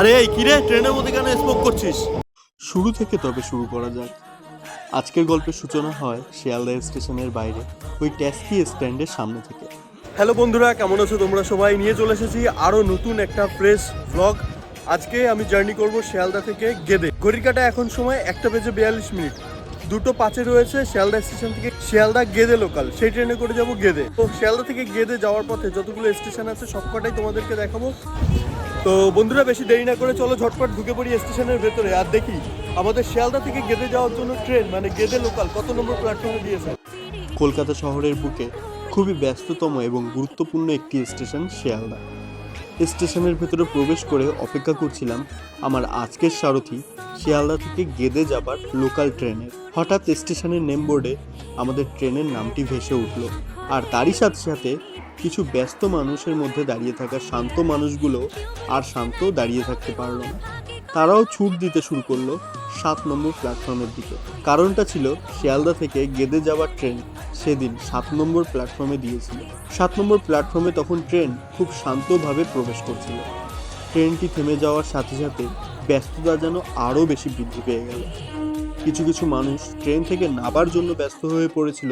আরে এই কিরে ট্রেনের মধ্যে কেন স্মোক করছিস? শুরু থেকে তবে শুরু করা যাক। আজকের গল্পের সূচনা হয় শিয়ালদা স্টেশনের বাইরে ওই ট্যাক্সি স্ট্যান্ডের সামনে থেকে। হ্যালো বন্ধুরা কেমন আছো তোমরা সবাই? নিয়ে চলে এসেছি আরও নতুন একটা ফ্রেশ ব্লগ আজকে আমি জার্নি করব শিয়ালদা থেকে গেদে। ঘড়ির কাটা এখন সময় একটা বেজে বিয়াল্লিশ মিনিট। দুটো পাঁচে রয়েছে শিয়ালদা স্টেশন থেকে শিয়ালদা গেদে লোকাল সেই ট্রেনে করে যাব গেদে। তো শিয়ালদা থেকে গেদে যাওয়ার পথে যতগুলো স্টেশন আছে সবকটাই তোমাদেরকে দেখাবো। তো বন্ধুরা, বেশি দেরি না করে চলো ঝটপট ঢুকে পড়ি স্টেশনের ভেতরে। আর দেখি, আমাদের শিয়ালদা থেকে গেদে যাওয়ার জন্য ট্রেন মানে গেদে লোকাল, কত নম্বর প্ল্যাটফর্মে দিয়েছে? কলকাতা শহরের বুকে খুবই ব্যস্ততম এবং গুরুত্বপূর্ণ একটি স্টেশন শিয়ালদা। স্টেশনের ভেতরে প্রবেশ করে অপেক্ষা করছিলাম আমার আজকের সারথি শিয়ালদা থেকে গেদে যাবার লোকাল ট্রেনের হঠাৎ স্টেশনের নেমবোর্ডে আমাদের ট্রেনের নামটি ভেসে উঠল। আর তারই সাথে সাথে কিছু ব্যস্ত মানুষের মধ্যে দাঁড়িয়ে থাকা শান্ত মানুষগুলো আর শান্ত দাঁড়িয়ে থাকতে পারল না। তারাও ছুট দিতে শুরু করল সাত নম্বর প্ল্যাটফর্মের দিকে। কারণটা ছিল শিয়ালদা থেকে গেদে যাওয়ার ট্রেন সেদিন সাত নম্বর প্ল্যাটফর্মে দিয়েছিল। সাত নম্বর প্ল্যাটফর্মে তখন ট্রেন খুব শান্তভাবে প্রবেশ করছিল। ট্রেনটি থেমে যাওয়ার সাথে সাথে ব্যস্ততা যেন আরও বেশি বৃদ্ধি পেয়ে গেল। কিছু কিছু মানুষ ট্রেন থেকে নাবার জন্য ব্যস্ত হয়ে পড়েছিল,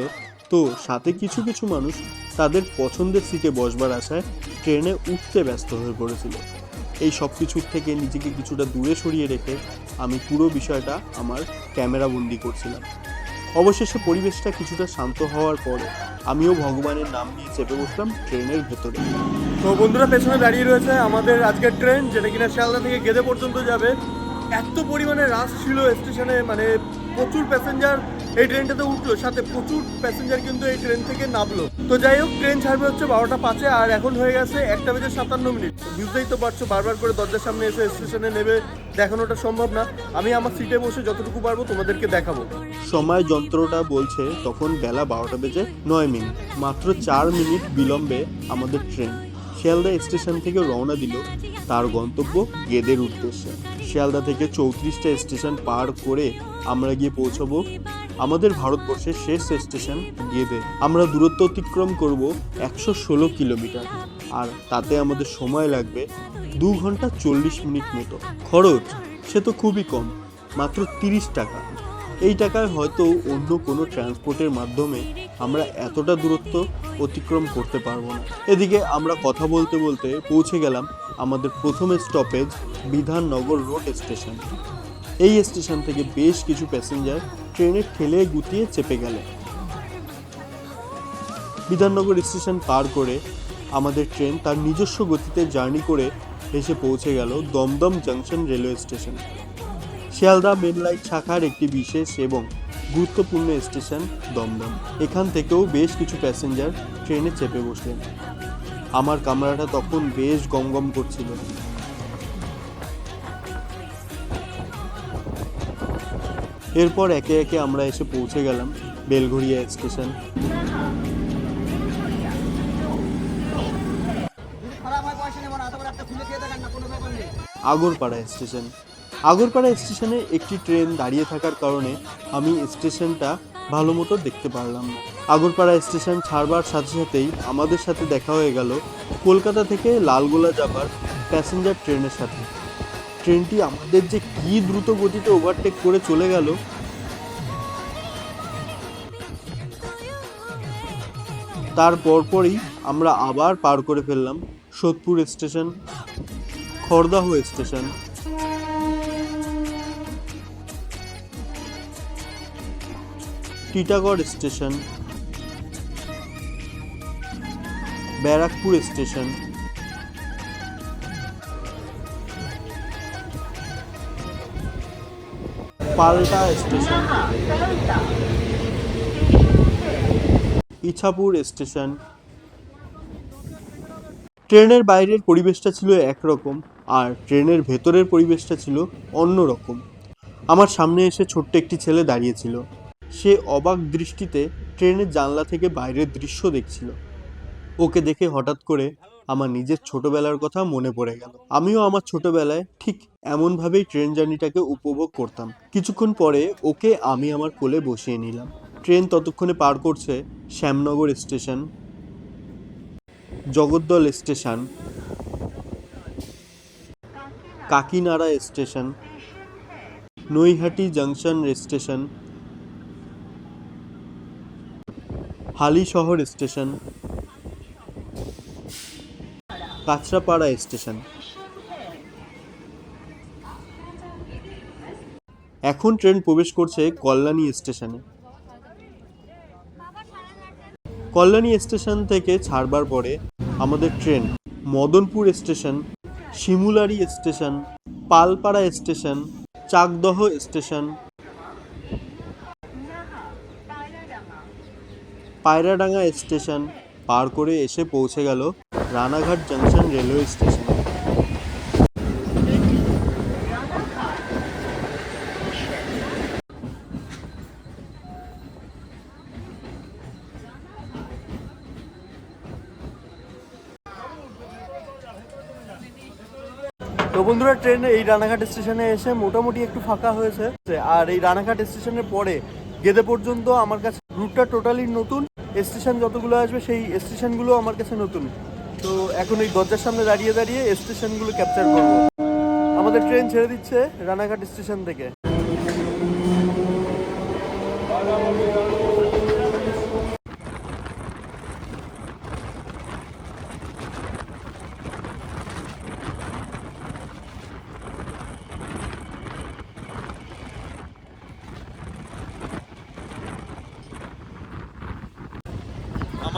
তো সাথে কিছু কিছু মানুষ তাদের পছন্দের সিটে বসবার আশায় ট্রেনে উঠতে ব্যস্ত হয়ে পড়েছিল। এই সব কিছুর থেকে নিজেকে কিছুটা দূরে সরিয়ে রেখে আমি পুরো বিষয়টা আমার ক্যামেরা বন্দি করছিলাম। অবশেষে পরিবেশটা কিছুটা শান্ত হওয়ার পরে আমিও ভগবানের নাম নিয়ে চেপে বসলাম ট্রেনের ভেতরে। তো বন্ধুরা, পেছনে দাঁড়িয়ে রয়েছে আমাদের আজকের ট্রেন, যেটা কিনা শিয়ালদা থেকে গেদে পর্যন্ত যাবে। এত পরিমাণে রাশ ছিল স্টেশনে মানে প্রচুর প্যাসেঞ্জার এই ট্রেনটাতে উঠল, সাথে প্রচুর প্যাসেঞ্জার কিন্তু এই ট্রেন থেকে নামলো। তো যাই হোক, ট্রেন ছাড়বে হচ্ছে বারোটা পাঁচে, আর এখন হয়ে গেছে একটা বেজে সাতান্ন মিনিট। বুঝতেই তো পারছ, বারবার করে দরজার সামনে এসে স্টেশনে নেবে, দেখানোটা সম্ভব না। আমি আমার সিটে বসে যতটুকু পারব তোমাদেরকে দেখাবো। সময় যন্ত্রটা বলছে, তখন বেলা বারোটা বেজে নয় মিনিট। মাত্র চার মিনিট বিলম্বে আমাদের ট্রেন। শিয়ালদা স্টেশন থেকে রওনা দিল তার গন্তব্য গেদের উদ্দেশ্যে। শিয়ালদা থেকে চৌত্রিশটা স্টেশন পার করে আমরা গিয়ে পৌঁছবো আমাদের ভারতবর্ষের শেষ স্টেশন গেদে আমরা দূরত্ব অতিক্রম করব একশো ষোলো কিলোমিটার। আর তাতে আমাদের সময় লাগবে দু ঘণ্টা চল্লিশ মিনিট মতো। খরচ? সে তো খুবই কম, মাত্র তিরিশ টাকা। এই টাকায় হয়তো অন্য কোনো ট্রান্সপোর্টের মাধ্যমে আমরা এতটা দূরত্ব অতিক্রম করতে পারব না। এদিকে আমরা কথা বলতে বলতে পৌঁছে গেলাম আমাদের প্রথম স্টপেজ বিধাননগর রোড স্টেশন। এই স্টেশন থেকে বেশ কিছু প্যাসেঞ্জার ট্রেনে ঠেলে গুটিয়ে চেপে গেল। বিধাননগর স্টেশন পার করে আমাদের ট্রেন তার নিজস্ব গতিতে জার্নি করে এসে পৌঁছে গেল Dum Dum junction railway station. Sealdah main line শাখার একটি বিশেষ এবং গুরুত্বপূর্ণ স্টেশন দমদম। এখান থেকেও বেশ কিছু প্যাসেঞ্জার ট্রেনে চেপে বসলেন। আমার কামরাটা তখন বেশ গমগম করছিল। এরপর একে একে আমরা এসে পৌঁছে গেলাম বেলঘড়িয়া স্টেশন। আগরপাড়া স্টেশন। আগরপাড়া স্টেশনে একটি ট্রেন দাঁড়িয়ে থাকার কারণে আমি স্টেশনটা ভালো মতো দেখতে পারলাম না। আগরপাড়া স্টেশন ছাড়বার সাথে সাথেই আমাদের সাথে দেখা হয়ে গেল কলকাতা থেকে লালগোলা যাবার প্যাসেঞ্জার ট্রেনের সাথে। ট্রেনটি আমাদের যে কী দ্রুত গতিতে ওভারটেক করে চলে গেল। তার পরপরই আমরা আবার পার করে ফেললাম Sodepur station, Khardah station. Titagarh station, Barrackpore station. Palta station. Ichapur station. ট্রেনের বাইরের পরিবেশটা ছিল একরকম, আর ট্রেনের ভেতরের পরিবেশটা ছিল অন্য রকম আমার সামনে এসে ছোট্ট একটি ছেলে দাঁড়িয়েছিল। সে অবাক দৃষ্টিতে ট্রেনের জানলা থেকে বাইরের দৃশ্য দেখছিল। ওকে দেখে হঠাৎ করে আমার নিজের ছোটবেলার কথা মনে পড়ে গেল। আমিও আমার ছোটবেলায় ঠিক এমনভাবেই ট্রেন জার্নিটাকে উপভোগ করতাম। কিছুক্ষণ পরে ওকে আমি আমার কোলে বসিয়ে নিলাম। ট্রেন ততক্ষণে পার করছে Shyamnagar station, Jagaddal station, Kakinara station, Naihati junction station, Halisahar station Kanchrapara station. এখন ট্রেন প্রবেশ করছে কল্যাণী স্টেশনে। কল্যাণী স্টেশন থেকে ছাড়বার পরে আমাদের train Madanpur station, Simurali station, Palpara station, Chakdaha station, Payradanga station পার করে এসে পৌঁছে গেল রানাঘাট জংশন রেলওয়ে স্টেশন। তো বন্ধুরা, ট্রেন এই রানাঘাট স্টেশনে এসে মোটামুটি একটু ফাঁকা হয়েছে। আর এই রানাঘাট স্টেশনের পরে গেদে পর্যন্ত আমার কাছে রুটটা টোটালি নতুন। স্টেশন যতগুলো আসবে, সেই স্টেশনগুলো আমার কাছে নতুন। তো এখন এই দরজার সামনে দাঁড়িয়ে দাঁড়িয়ে স্টেশনগুলো ক্যাপচার করব। আমাদের ট্রেন ছেড়ে দিচ্ছে রানাঘাট স্টেশন থেকে।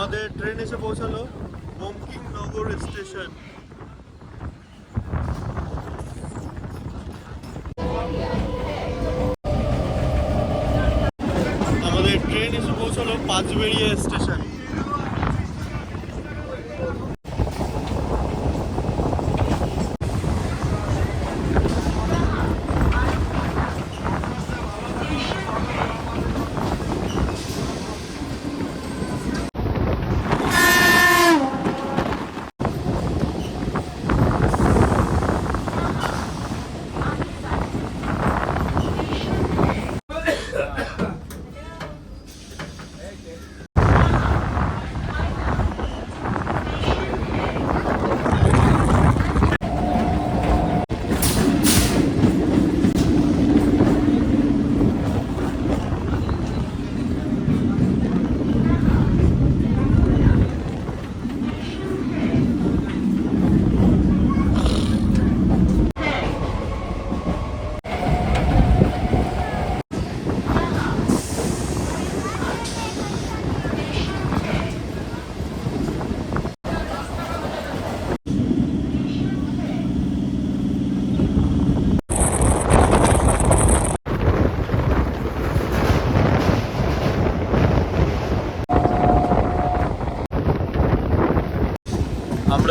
আমাদের ট্রেন এসে পৌঁছালো বঙ্কিমনগর স্টেশন আমাদের ট্রেন এসে পৌঁছালো পাঁচবেড়িয়া স্টেশন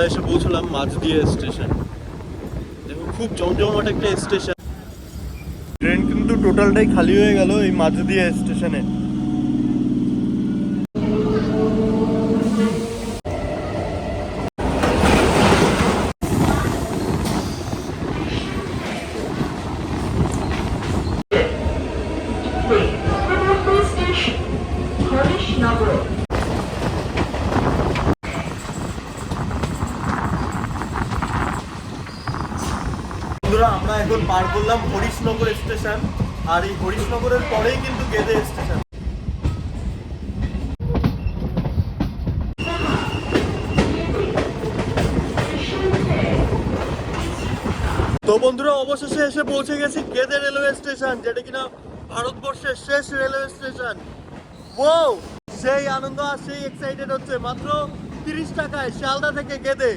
আমরা এসে পৌঁছলাম মাঝদিয়া স্টেশন। দেখো খুব জমজমাট একটা স্টেশন। ট্রেন কিন্তু টোটালটাই খালি হয়ে গেল এই মাঝদিয়া স্টেশনে। বন্ধুরা, আমরা এখন পার করলাম হরিশনগর স্টেশন। আর এই হরিশনগরের পরেই কিন্তু গেদে স্টেশন। তো বন্ধুরা, অবশেষে এসে পৌঁছে গেছি গেদে রেলওয়ে স্টেশন, যেটা কিনা ভারতবর্ষের শেষ রেলওয়ে স্টেশন। ও সেই আনন্দ আর সেই এক্সাইটেড হচ্ছে। মাত্র তিরিশ টাকায় শিয়ালদা থেকে গেদে।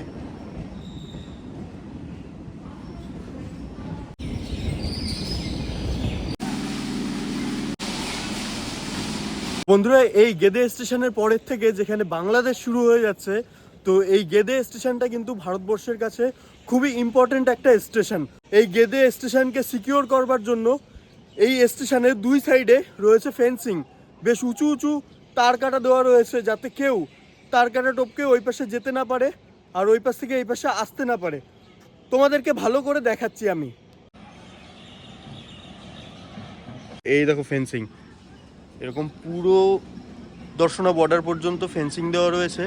বন্ধুরা, এই গেদে স্টেশনের পরের থেকে যেখানে বাংলাদেশ শুরু হয়ে যাচ্ছে, তো এই গেদে স্টেশনটা কিন্তু ভারতবর্ষের কাছে খুবই ইম্পর্ট্যান্ট একটা স্টেশন। এই গেদে স্টেশনকে সিকিওর করবার জন্য এই স্টেশনের দুই সাইডে রয়েছে ফেন্সিং বেশ উঁচু উঁচু তার কাটা দেওয়া রয়েছে যাতে কেউ তার কাটা টপকে ওই পাশে যেতে না পারে আর ওই পাশ থেকে এই পাশে আসতে না পারে। তোমাদেরকে ভালো করে দেখাচ্ছি আমি। এই দেখো ফেন্সিং এরকম পুরো দর্শনা বর্ডার পর্যন্ত ফেন্সিং দেওয়া রয়েছে।